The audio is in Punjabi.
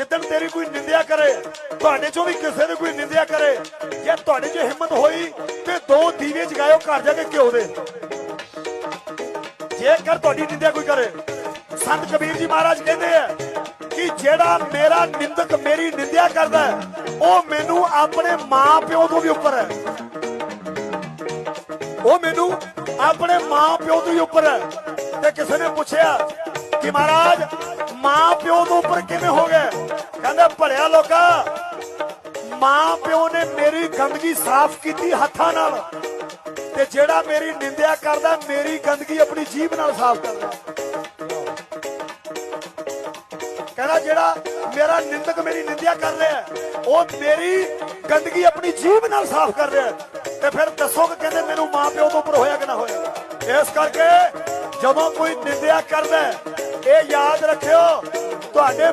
ਜਿੱਦਣ ਤੇਰੀ ਕੋਈ ਨਿੰਦਿਆ ਕਰੇ ਤੁਹਾਡੇ ਚੋਂ ਵੀ ਕਿਸੇ ਦੀ ਕੋਈ ਨਿੰਦਿਆ ਕਰੇ ਜੇ ਤੁਹਾਡੇ 'ਚ ਹਿੰਮਤ ਹੋਈ ਤੇ ਦੋ ਦੀਵੇ ਜਗਾਇਓ ਘਰ ਜਾ ਕੇ ਘਿਓ ਦੇ। ਜੇਕਰ ਤੁਹਾਡੀ ਨਿੰਦਿਆ ਕੋਈ ਕਰੇ ਸੰਤ ਕਬੀਰ ਜੀ ਮਹਾਰਾਜ ਕਹਿੰਦੇ ਆ ਕਿ ਜਿਹੜਾ ਮੇਰਾ ਨਿੰਦਕ ਮੇਰੀ ਨਿੰਦਿਆ ਕਰਦਾ ਹੈ, ਉਹ ਮੈਨੂੰ ਆਪਣੇ ਮਾਂ ਪਿਓ ਤੋਂ ਵੀ ਉੱਪਰ ਹੈ। ਉਹ ਮੈਨੂੰ ਆਪਣੇ ਮਾਂ ਪਿਓ ਤੋਂ ਵੀ ਉੱਪਰ ਹੈ। ਤੇ ਕਿਸੇ ਨੇ ਪੁੱਛਿਆ ਕਿ ਮਹਾਰਾਜ ਮਾਂ ਪਿਓ ਤੋਂ ਉੱਪਰ ਕਿਵੇਂ ਹੋ ਗਿਆ ਭਲਿਆ ਲੋਕਾ। ਮਾਂ ਪਿਓ ਨੇ ਮੇਰੀ ਗੰਦਗੀ ਸਾਫ਼ ਕੀਤੀ ਹੱਥਾਂ ਨਾਲ। ਤੇ ਜਿਹੜਾ ਮੇਰੀ ਨਿੰਦਿਆ ਕਰਦਾ, ਮੇਰੀ ਗੰਦਗੀ ਆਪਣੀ ਜੀਭ ਨਾਲ ਸਾਫ਼ ਕਰਦਾ। ਕਹਿੰਦਾ, ਜਿਹੜਾ ਮੇਰਾ ਨਿੰਦਕ ਮੇਰੀ ਨਿੰਦਿਆ ਕਰ ਰਿਹਾ ਉਹ ਮੇਰੀ ਗੰਦਗੀ ਆਪਣੀ ਜੀਭ ਨਾਲ ਸਾਫ਼ ਕਰ ਰਿਹਾ ਤੇ ਫਿਰ ਦੱਸੋ ਕਿ ਕਹਿੰਦੇ, ਮੈਨੂੰ ਮਾਂ ਪਿਓ ਤੋਂ ਉੱਪਰ ਹੋਇਆ ਕਿ ਨਾ ਹੋਇਆ? ਇਸ ਕਰਕੇ ਜਦੋਂ ਕੋਈ ਨਿੰਦਿਆ ਕਰਦਾ ਇਹ ਯਾਦ ਰੱਖਿਓ, ਤੁਹਾਡੇ